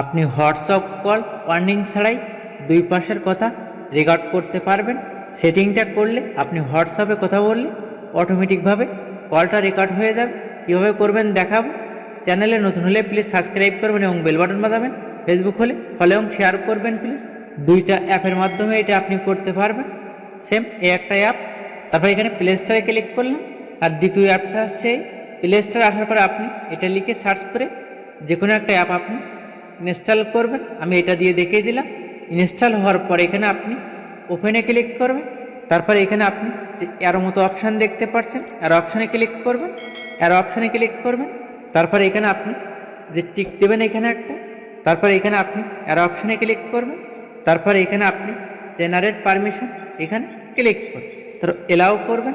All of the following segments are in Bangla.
আপনি হোয়াটসঅ্যাপ কল ওয়ার্নিং ছাড়াই দুই পাশের কথা রেকর্ড করতে পারবেন। সেটিংটা করলে আপনি হোয়াটসঅ্যাপে কথা বললে অটোমেটিকভাবে কলটা রেকর্ড হয়ে যাবে। কীভাবে করবেন দেখাবো। চ্যানেলে নতুন হলে প্লিজ সাবস্ক্রাইব করবেন এবং বেল বাটন বাজাবেন। ফেসবুক হলে, ফলো এবং শেয়ার করবেন প্লিজ দুইটা অ্যাপের মাধ্যমে এটা আপনি করতে পারবেন। সেম এই একটা অ্যাপ তারপর এখানে প্লে স্টোরে ক্লিক করলাম। আর দ্বিতীয় অ্যাপটা হচ্ছে প্লে স্টোরে আসার পর আপনি এটা লিখে সার্চ করে যে কোনো একটা অ্যাপ আপনি ইনস্টল করবেন। আমি এটা দিয়ে দেখিয়ে দিলাম। ইনস্টল হওয়ার পর এখানে আপনি ওপেনে ক্লিক করবেন। তারপর এখানে আপনি যে এরো মতো অপশান দেখতে পাচ্ছেন এর অপশানে ক্লিক করবেন। এর অপশানে ক্লিক করবেন। তারপর এখানে আপনি যে টিক দেবেন এখানে একটা, তারপর এখানে আপনি এর অপশানে ক্লিক করবেন। তারপর এখানে আপনি জেনারেট পারমিশন এখানে ক্লিক করবেন। তারপর এলাও করবেন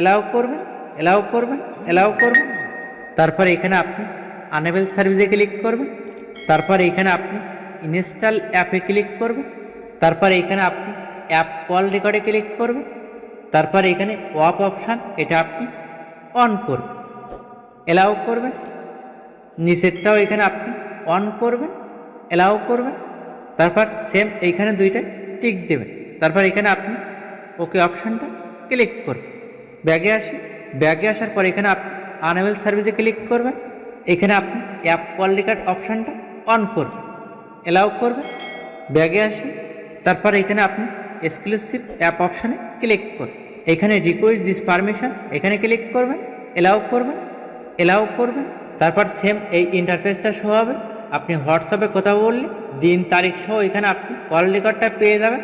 এলাও করবেন এলাও করবেন এলাও করবেন। তারপর এখানে আপনি আনেবেল সার্ভিসে ক্লিক করবেন। তারপর এখানে আপনি ইনস্টল অ্যাপে ক্লিক করবেন। তারপর এখানে আপনি অ্যাপ কল রেকর্ডে ক্লিক করবেন। তারপর এখানে ওয়াপ অপশান, এটা আপনি অন করবেন। এলাও করবেন। নিচেরটাও এখানে আপনি অন করবেন, এলাও করবেন। তারপর সেম এইখানে দুইটা টিক দেবেন। তারপর এখানে আপনি ওকে অপশানটা ক্লিক করবেন। ব্যাগে আসি। ব্যাগে আসার পর এখানে আপনি আনএবল সার্ভিসে ক্লিক করবেন। এখানে আপনি অ্যাপ কল রেকর্ড অপশানটা অন করবে। অ্যালাউ করবে। ব্যাগে আসি। তারপর এখানে আপনি এক্সক্লুসিভ অ্যাপ অপশানে ক্লিক করবেন এখানে রিকোয়েস্ট দিস পারমিশন এখানে ক্লিক করবেন। অ্যালাউ করবেন। অ্যালাউ করবেন। তারপর সেম এই ইন্টারফেসটা শো হবে। আপনি হোয়াটসঅ্যাপে কথা বললে, দিন, তারিখ সহ এখানে আপনি কল রেকর্ডটা পেয়ে যাবেন।